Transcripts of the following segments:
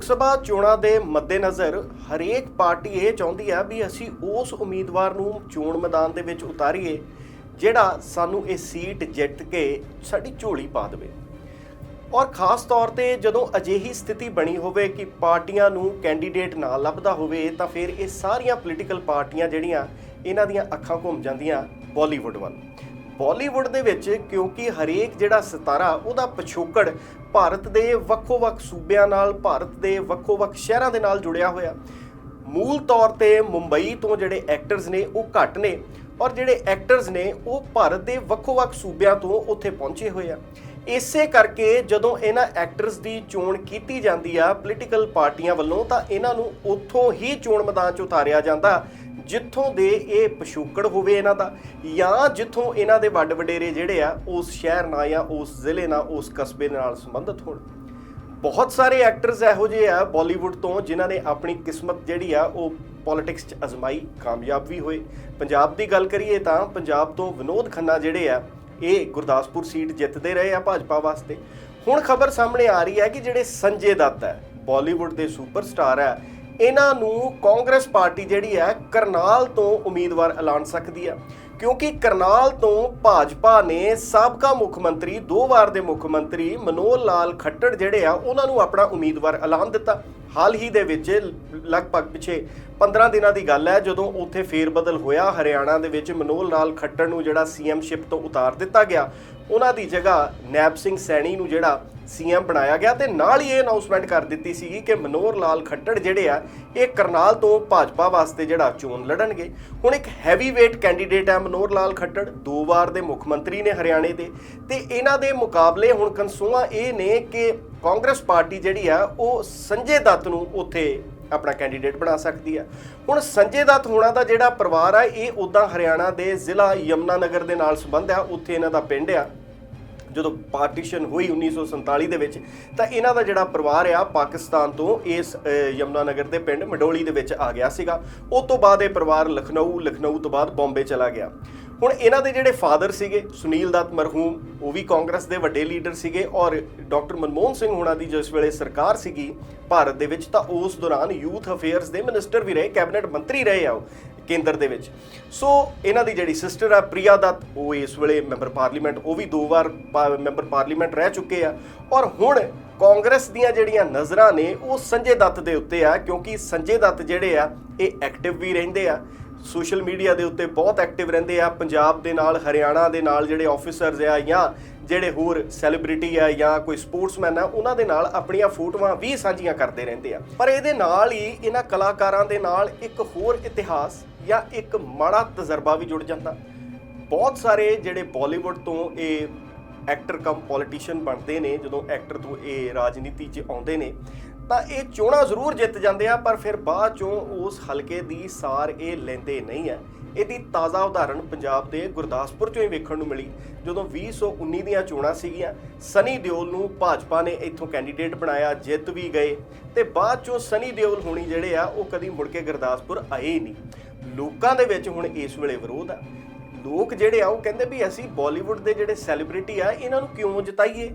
ਲੋਕ ਸਭਾ ਚੋਣਾਂ ਦੇ ਮੱਦੇਨਜ਼ਰ ਹਰੇਕ ਪਾਰਟੀ ਇਹ ਚਾਹੁੰਦੀ ਹੈ ਵੀ ਅਸੀਂ ਉਸ ਉਮੀਦਵਾਰ ਨੂੰ ਚੋਣ ਮੈਦਾਨ ਦੇ ਵਿੱਚ ਉਤਾਰੀਏ, ਜਿਹੜਾ ਸਾਨੂੰ ਇਹ ਸੀਟ ਜਿੱਤ ਕੇ ਸਾਡੀ ਝੋਲੀ ਪਾ ਦੇਵੇ। ਔਰ ਖਾਸ ਤੌਰ ਤੇ ਜਦੋਂ ਅਜਿਹੀ ਸਥਿਤੀ ਬਣੀ ਹੋਵੇ ਕਿ ਪਾਰਟੀਆਂ ਨੂੰ ਕੈਂਡੀਡੇਟ ਨਾ ਲੱਭਦਾ ਹੋਵੇ, ਤਾਂ ਫਿਰ ਇਹ ਸਾਰੀਆਂ ਪੋਲੀਟੀਕਲ ਪਾਰਟੀਆਂ ਜਿਹੜੀਆਂ, ਇਹਨਾਂ ਦੀਆਂ ਅੱਖਾਂ ਘੁੰਮ ਜਾਂਦੀਆਂ ਬਾਲੀਵੁੱਡ ਵੱਲ। ਬਾਲੀਵੁੱਡ ਦੇ ਵਿੱਚ ਕਿਉਂਕਿ ਹਰੇਕ ਜਿਹੜਾ ਸਿਤਾਰਾ, ਉਹਦਾ ਪਿਛੋਕੜ ਭਾਰਤ ਦੇ ਵੱਖੋ-ਵੱਖ ਸੂਬਿਆਂ ਨਾਲ, ਭਾਰਤ ਦੇ ਵੱਖੋ-ਵੱਖ ਸ਼ਹਿਰਾਂ ਦੇ ਨਾਲ ਜੁੜਿਆ ਹੋਇਆ। ਮੂਲ ਤੌਰ ਤੇ ਮੁੰਬਈ ਤੋਂ ਜਿਹੜੇ ਐਕਟਰਸ ਨੇ, ਉਹ ਘੱਟ ਨੇ ਔਰ ਜਿਹੜੇ ਐਕਟਰਸ ਨੇ, ਉਹ ਭਾਰਤ ਦੇ ਵੱਖੋ-ਵੱਖ ਸੂਬਿਆਂ ਤੋਂ ਉੱਥੇ ਪਹੁੰਚੇ ਹੋਏ ਆ। ਇਸੇ ਕਰਕੇ ਜਦੋਂ ਇਹਨਾਂ ਐਕਟਰਸ ਦੀ ਚੋਣ ਕੀਤੀ ਜਾਂਦੀ ਆ ਪੋਲੀਟੀਕਲ ਪਾਰਟੀਆਂ ਵੱਲੋਂ, ਤਾਂ ਇਹਨਾਂ ਨੂੰ ਉੱਥੋਂ ਹੀ ਚੋਣ ਮੈਦਾਨ 'ਚ ਉਤਾਰਿਆ ਜਾਂਦਾ। ਜਿੱਥੋਂ ਦੇ ਇਹ ਪਿਛੋਕੜ ਹੋਵੇ ਇਹਨਾਂ ਦਾ, ਜਾਂ ਜਿੱਥੋਂ ਇਹਨਾਂ ਦੇ ਵੱਡ ਵਡੇਰੇ ਜਿਹੜੇ ਆ, ਉਸ ਸ਼ਹਿਰ ਨਾਲ ਜਾਂ ਉਸ ਜ਼ਿਲ੍ਹੇ ਨਾਲ, ਉਸ ਕਸਬੇ ਨਾਲ ਸੰਬੰਧਿਤ ਹੋਣ। ਬਹੁਤ ਸਾਰੇ ਐਕਟਰਸ ਇਹੋ ਜਿਹੇ ਆ ਬਾਲੀਵੁੱਡ ਤੋਂ, ਜਿਨ੍ਹਾਂ ਨੇ ਆਪਣੀ ਕਿਸਮਤ ਜਿਹੜੀ ਆ, ਉਹ ਪੋਲਿਟਿਕਸ 'ਚ ਅਜ਼ਮਾਈ, ਕਾਮਯਾਬ ਵੀ ਹੋਏ। ਪੰਜਾਬ ਦੀ ਗੱਲ ਕਰੀਏ ਤਾਂ, ਪੰਜਾਬ ਤੋਂ ਵਿਨੋਦ ਖੰਨਾ ਜਿਹੜੇ ਆ, ਇਹ ਗੁਰਦਾਸਪੁਰ ਸੀਟ ਜਿੱਤਦੇ ਰਹੇ ਆ ਭਾਜਪਾ ਵਾਸਤੇ। ਹੁਣ ਖਬਰ ਸਾਹਮਣੇ ਆ ਰਹੀ ਹੈ ਕਿ ਜਿਹੜੇ ਸੰਜੇ ਦੱਤ ਹੈ ਬਾਲੀਵੁੱਡ ਦੇ ਸੁਪਰਸਟਾਰ ਹੈ ਇਹਨਾਂ ਨੂੰ ਕਾਂਗਰਸ ਪਾਰਟੀ ਜਿਹੜੀ ਹੈ ਕਰਨਾਲ ਤੋਂ ਉਮੀਦਵਾਰ ਐਲਾਨ ਸਕਦੀ ਹੈ। ਕਿਉਂਕਿ ਕਰਨਾਲ ਤੋਂ ਭਾਜਪਾ ਨੇ ਸਾਬਕਾ ਮੁੱਖ ਮੰਤਰੀ, ਦੋ ਵਾਰ ਦੇ ਮੁੱਖ ਮੰਤਰੀ ਮਨੋਹਰ ਲਾਲ ਖੱਟੜ ਜਿਹੜੇ ਆ, ਉਹਨਾਂ ਨੂੰ ਆਪਣਾ ਉਮੀਦਵਾਰ ਐਲਾਨ ਦਿੱਤਾ। ਹਾਲ ਹੀ ਦੇ ਵਿੱਚ ਲਗਭਗ ਪਿਛੇ 15 ਦਿਨਾਂ ਦੀ ਗੱਲ ਹੈ, ਜਦੋਂ ਉੱਥੇ ਫੇਰਬਦਲ ਹੋਇਆ, ਹਰਿਆਣਾ ਦੇ ਵਿੱਚ ਮਨੋਹਰ ਲਾਲ ਖੱਟੜ ਨੂੰ ਜਿਹੜਾ ਸੀਐਮਸ਼ਿਪ ਤੋਂ ਉਤਾਰ ਦਿੱਤਾ ਗਿਆ। ਉਹਨਾਂ ਦੀ ਜਗ੍ਹਾ ਨੈਬ ਸਿੰਘ ਸੈਣੀ ਨੂੰ ਜਿਹੜਾ ਸੀਐਮ ਬਣਾਇਆ ਗਿਆ ਤੇ ਨਾਲ ਹੀ ਇਹ ਅਨਾਉਂਸਮੈਂਟ ਕਰ ਦਿੱਤੀ ਸੀਗੀ ਕਿ ਮਨੋਹਰ ਲਾਲ ਖੱਟੜ ਜਿਹੜੇ ਆ, ਇਹ ਕਰਨਾਲ ਤੋਂ ਭਾਜਪਾ ਵਾਸਤੇ ਜਿਹੜਾ ਚੋਣ ਲੜਨਗੇ। ਹੁਣ ਇੱਕ ਹੈਵੀ weight ਕੈਂਡੀਡੇਟ ਹੈ ਮਨੋਹਰ ਲਾਲ ਖੱਟੜ, ਦੋ ਵਾਰ ਦੇ ਮੁੱਖ ਮੰਤਰੀ ਨੇ ਹਰਿਆਣੇ ਦੇ। ਤੇ ਇਹਨਾਂ ਦੇ ਮੁਕਾਬਲੇ ਹੁਣ ਕਨਸੂਆ ਇਹ ਨੇ ਕਿ ਕਾਂਗਰਸ ਪਾਰਟੀ ਜਿਹੜੀ ਆ, ਉਹ ਸੰਜੇ ਦੱਤ ਨੂੰ ਉੱਥੇ ਆਪਣਾ ਕੈਂਡੀਡੇਟ ਬਣਾ ਸਕਦੀ ਹੈ ਹੁਣ ਸੰਜੇ ਦੱਤ ਹੋਣਾ ਦਾ ਜਿਹੜਾ ਪਰਿਵਾਰ ਆ, ਇਹ ਉਦਾਂ ਹਰਿਆਣਾ ਦੇ ਜ਼ਿਲ੍ਹਾ ਯਮਨਾ ਨਗਰ ਦੇ ਨਾਲ ਸੰਬੰਧ ਆ, ਉੱਥੇ ਇਹਨਾਂ ਦਾ ਪਿੰਡ ਆ। ਜਦੋਂ ਪਾਰਟੀਸ਼ਨ ਹੋਈ 1947 ਦੇ ਵਿੱਚ ਤਾਂ ਇਹਨਾਂ ਦਾ ਜਿਹੜਾ ਪਰਿਵਾਰ ਆ ਪਾਕਿਸਤਾਨ ਤੋਂ ਇਸ ਅ, ਯਮਨਾ ਨਗਰ ਦੇ ਪਿੰਡ ਮਡੋਲੀ ਦੇ ਵਿੱਚ ਆ ਗਿਆ ਸੀਗਾ। ਉਸ ਤੋਂ ਬਾਅਦ ਇਹ ਪਰਿਵਾਰ ਲਖਨਊ ਲਖਨਊ ਤੋਂ ਬਾਅਦ ਬੰਬੇ ਚਲਾ ਗਿਆ। ਹੁਣ ਇਹਨਾਂ ਦੇ ਜਿਹੜੇ ਫਾਦਰ ਸੀਗੇ, ਸੁਨੀਲ ਦੱਤ ਮਰਹੂਮ, ਉਹ ਵੀ ਕਾਂਗਰਸ ਦੇ ਵੱਡੇ ਲੀਡਰ ਸੀਗੇ ਔਰ ਡਾਕਟਰ ਮਨਮੋਹਨ ਸਿੰਘ ਹੁਣਾਂ ਦੀ ਜਿਸ ਵੇਲੇ ਸਰਕਾਰ ਸੀਗੀ ਭਾਰਤ ਦੇ ਵਿੱਚ, ਤਾਂ ਉਸ ਦੌਰਾਨ ਯੂਥ ਅਫੇਅਰਸ ਦੇ ਮਿਨਿਸਟਰ ਵੀ ਰਹੇ, ਕੈਬਨਿਟ ਮੰਤਰੀ ਰਹੇ ਆ ਉਹ, ਕੇਂਦਰ ਦੇ ਵਿੱਚ। ਸੋ ਇਹਨਾਂ ਦੀ ਜਿਹੜੀ ਸਿਸਟਰ ਆ, ਪ੍ਰਿਆ ਦੱਤ, ਉਹ ਇਸ ਵੇਲੇ ਮੈਂਬਰ ਪਾਰਲੀਮੈਂਟ, ਉਹ ਵੀ ਦੋ ਵਾਰ ਪਾ- ਮੈਂਬਰ ਪਾਰਲੀਮੈਂਟ ਰਹਿ ਚੁੱਕੇ ਆ ਔਰ ਹੁਣ ਕਾਂਗਰਸ ਦੀਆਂ ਜਿਹੜੀਆਂ ਨਜ਼ਰਾਂ ਨੇ, ਉਹ ਸੰਜੇ ਦੱਤ ਦੇ ਉੱਤੇ ਆ, ਕਿਉਂਕਿ ਸੰਜੇ ਦੱਤ ਜਿਹੜੇ ਆ, ਇਹ ਐਕਟਿਵ ਵੀ ਰਹਿੰਦੇ ਆ। ਸੋਸ਼ਲ ਮੀਡੀਆ ਦੇ ਉੱਤੇ ਬਹੁਤ ਐਕਟਿਵ ਰਹਿੰਦੇ ਆ। ਪੰਜਾਬ ਦੇ ਨਾਲ, ਹਰਿਆਣਾ ਦੇ ਨਾਲ ਜਿਹੜੇ ਆਫੀਸਰਸ ਆ ਜਾਂ ਜਿਹੜੇ ਹੋਰ ਸੈਲੀਬ੍ਰਿਟੀ ਆ ਜਾਂ ਕੋਈ ਸਪੋਰਟਸਮੈਨ ਆ, ਉਹਨਾਂ ਦੇ ਨਾਲ ਆਪਣੀਆਂ ਫੋਟੋਆਂ ਵੀ ਸਾਂਝੀਆਂ ਕਰਦੇ ਰਹਿੰਦੇ ਆ। ਪਰ ਇਹਦੇ ਨਾਲ ਹੀ ਇਹਨਾਂ ਕਲਾਕਾਰਾਂ ਦੇ ਨਾਲ ਇੱਕ ਹੋਰ ਇਤਿਹਾਸ ਜਾਂ ਇੱਕ ਮਾੜਾ ਤਜਰਬਾ ਵੀ ਜੁੜ ਜਾਂਦਾ। ਬਹੁਤ ਸਾਰੇ ਜਿਹੜੇ ਬਾਲੀਵੁੱਡ ਤੋਂ ਇਹ ਐਕਟਰ ਕਮ ਪੋਲੀਟੀਸ਼ੀਅਨ ਬਣਦੇ ਨੇ, ਜਦੋਂ ਐਕਟਰ ਤੋਂ ਇਹ ਰਾਜਨੀਤੀ 'ਚ ਆਉਂਦੇ ਨੇ ਤਾਂ ਇਹ ਚੋਣਾਂ ਜ਼ਰੂਰ ਜਿੱਤ ਜਾਂਦੇ ਆ, ਪਰ ਫਿਰ ਬਾਅਦ ਚੋਂ ਉਸ ਹਲਕੇ ਦੀ ਸਾਰ ਇਹ ਲੈਂਦੇ ਨਹੀਂ ਹੈ। ਇਹਦੀ ਤਾਜ਼ਾ ਉਦਾਹਰਣ ਪੰਜਾਬ ਦੇ ਗੁਰਦਾਸਪੁਰ ਚੋਂ ਹੀ ਵੇਖਣ ਨੂੰ ਮਿਲੀ, ਜਦੋਂ 2019 ਦੀਆਂ ਚੋਣਾਂ ਸੀਗੀਆਂ। ਸਨੀ ਦਿਓਲ ਨੂੰ ਭਾਜਪਾ ਨੇ ਇੱਥੋਂ ਕੈਂਡੀਡੇਟ ਬਣਾਇਆ, ਜਿੱਤ ਵੀ ਗਏ। ਤੇ ਬਾਅਦ ਚੋਂ ਸਨੀ ਦਿਓਲ ਹੋਣੀ ਜਿਹੜੇ ਆ, ਉਹ ਕਦੀ ਮੁੜ ਕੇ ਗੁਰਦਾਸਪੁਰ ਆਏ ਹੀ ਨਹੀਂ। ਲੋਕਾਂ ਦੇ ਵਿੱਚ ਹੁਣ ਇਸ ਵੇਲੇ ਵਿਰੋਧ ਆ। ਲੋਕ ਜਿਹੜੇ ਆ, ਉਹ ਕਹਿੰਦੇ ਵੀ ਅਸੀਂ ਬਾਲੀਵੁੱਡ ਦੇ ਜਿਹੜੇ ਸੈਲੀਬ੍ਰਿਟੀ ਆ, ਇਹਨਾਂ ਨੂੰ ਕਿਉਂ ਜਿਤਾਈਏ?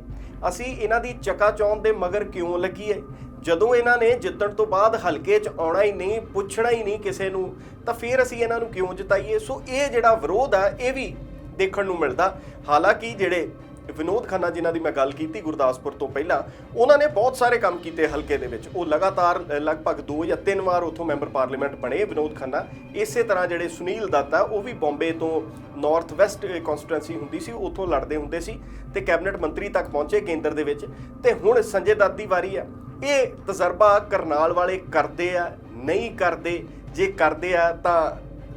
ਅਸੀਂ ਇਹਨਾਂ ਦੀ ਚਕਾਚੌਂਧ ਦੇ ਮਗਰ ਕਿਉਂ ਲੱਗੀਏ ਜਦੋਂ ਇਹਨਾਂ ਨੇ ਜਿੱਤਣ ਤੋਂ ਬਾਅਦ ਹਲਕੇ 'ਚ ਆਉਣਾ ਹੀ ਨਹੀਂ, ਪੁੱਛਣਾ ਹੀ ਨਹੀਂ ਕਿਸੇ ਨੂੰ, ਤਾਂ ਫਿਰ ਅਸੀਂ ਇਹਨਾਂ ਨੂੰ ਕਿਉਂ ਜਿਤਾਈਏ? ਸੋ ਇਹ ਜਿਹੜਾ ਵਿਰੋਧ ਆ, ਇਹ ਵੀ ਦੇਖਣ ਨੂੰ ਮਿਲਦਾ। ਹਾਲਾਂਕਿ ਜਿਹੜੇ ਵਿਨੋਦ ਖੰਨਾ ਜਿਨ੍ਹਾਂ ਦੀ ਮੈਂ ਗੱਲ ਕੀਤੀ ਗੁਰਦਾਸਪੁਰ ਤੋਂ ਪਹਿਲਾਂ, ਉਹਨਾਂ ਨੇ ਬਹੁਤ ਸਾਰੇ ਕੰਮ ਕੀਤੇ ਹਲਕੇ ਦੇ ਵਿੱਚ। ਉਹ ਲਗਾਤਾਰ ਲਗਭਗ 2 ਜਾਂ 3 ਵਾਰ ਉੱਥੋਂ ਮੈਂਬਰ ਪਾਰਲੀਮੈਂਟ ਬਣੇ ਵਿਨੋਦ ਖੰਨਾ। ਇਸੇ ਤਰ੍ਹਾਂ ਜਿਹੜੇ ਸੁਨੀਲ ਦੱਤ ਆ, ਉਹ ਵੀ ਬੰਬੇ ਤੋਂ ਨਾਰਥ ਵੈਸਟ ਕਨਸਟੀਟੂਐਂਸੀ ਹੁੰਦੀ ਸੀ, ਉੱਥੋਂ ਲੜਦੇ ਹੁੰਦੇ ਸੀ ਤੇ ਕੈਬਨਿਟ ਮੰਤਰੀ ਤੱਕ ਪਹੁੰਚੇ ਕੇਂਦਰ ਦੇ ਵਿੱਚ। ਤੇ ਹੁਣ ਸੰਜੇ ਦੱਤ ਦੀ ਵਾਰੀ ਆ। ਇਹ ਤਜਰਬਾ ਕਰਨਾਲ ਵਾਲੇ ਕਰਦੇ ਆ, ਨਹੀਂ ਕਰਦੇ, ਜੇ ਕਰਦੇ ਆ ਤਾਂ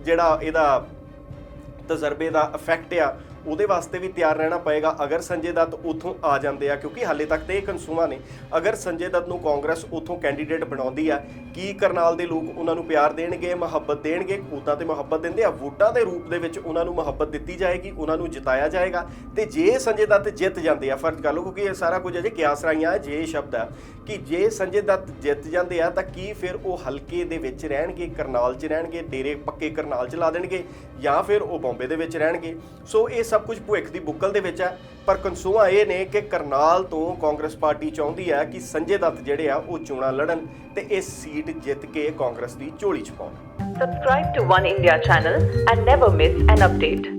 ਜਿਹੜਾ ਇਹਦਾ ਤਜਰਬੇ ਦਾ ਇਫੈਕਟ ਆ ਉਹਦੇ ਵਾਸਤੇ ਵੀ ਤਿਆਰ ਰਹਿਣਾ ਪਏਗਾ ਅਗਰ ਸੰਜੇ ਦੱਤ ਉਥੋਂ ਆ ਜਾਂਦੇ ਆ, ਕਿਉਂਕਿ ਹਾਲੇ ਤੱਕ ਤੇ ਇਹ ਕੰਸੂਮਾ ਨੇ। ਅਗਰ ਸੰਜੇ ਦੱਤ ਨੂੰ ਕਾਂਗਰਸ ਉਥੋਂ ਕੈਂਡੀਡੇਟ ਬਣਾਉਂਦੀ ਆ, ਕੀ ਕਰਨਾਲ ਦੇ ਲੋਕ ਉਹਨਾਂ ਨੂੰ ਪਿਆਰ ਦੇਣਗੇ, ਮੁਹੱਬਤ ਦੇਣਗੇ? ਉਦਾਂ ਤੇ ਮੁਹੱਬਤ ਦਿੰਦੇ ਆ, ਵੋਟਾਂ ਦੇ ਰੂਪ ਦੇ ਵਿੱਚ ਉਹਨਾਂ ਨੂੰ ਮੁਹੱਬਤ ਦਿੱਤੀ ਜਾਏਗੀ, ਉਹਨਾਂ ਨੂੰ ਜਿਤਾਇਆ ਜਾਏਗਾ। ਤੇ ਜੇ ਸੰਜੇ ਦੱਤ ਜਿੱਤ ਜਾਂਦੇ ਆ, ਫਰਜ਼ ਕਰ ਲਓ, ਕਿਉਂਕਿ ਇਹ ਸਾਰਾ ਕੁਝ ਅਜੇ ਕਿਆਸ ਰਾਈਆਂ ਹੈ ਜੇ ਸ਼ਬਦ ਆ। ਕਿ ਜੇ ਸੰਜੇ ਦੱਤ ਜਿੱਤ ਜਾਂਦੇ ਆ, ਤਾਂ ਕੀ ਫਿਰ ਉਹ ਹਲਕੇ ਦੇ ਵਿੱਚ ਰਹਿਣਗੇ, ਕਰਨਾਲ 'ਚ ਰਹਿਣਗੇ, ਡੇਰੇ ਪੱਕੇ ਕਰਨਾਲ 'ਚ ਲਾ ਦੇਣਗੇ, ਜਾਂ ਫਿਰ ਉਹ ਬੰਬੇ ਦੇ ਵਿੱਚ ਰਹਿਣਗੇ? ਸੋ ਇਹ ਸਭ ਕੁਝ ਭੁੱਖ ਦੀ ਬੁੱਕਲ ਦੇ ਵਿੱਚ ਹੈ ਪਰ ਕਨਸੂਆ ਇਹ ਨੇ ਕਿ ਕਰਨਾਲ ਤੋਂ ਕਾਂਗਰਸ ਪਾਰਟੀ ਚਾਹੁੰਦੀ ਹੈ ਕਿ ਸੰਜੇ ਦੱਤ ਜਿਹੜੇ ਆ, ਉਹ ਚੋਣਾਂ ਲੜਨ ਤੇ ਇਹ ਸੀਟ ਜਿੱਤ ਕੇ ਕਾਂਗਰਸ ਦੀ ਝੋਲੀ ਚ ਪਾਉਣ। Subscribe to One India channel and never miss an update.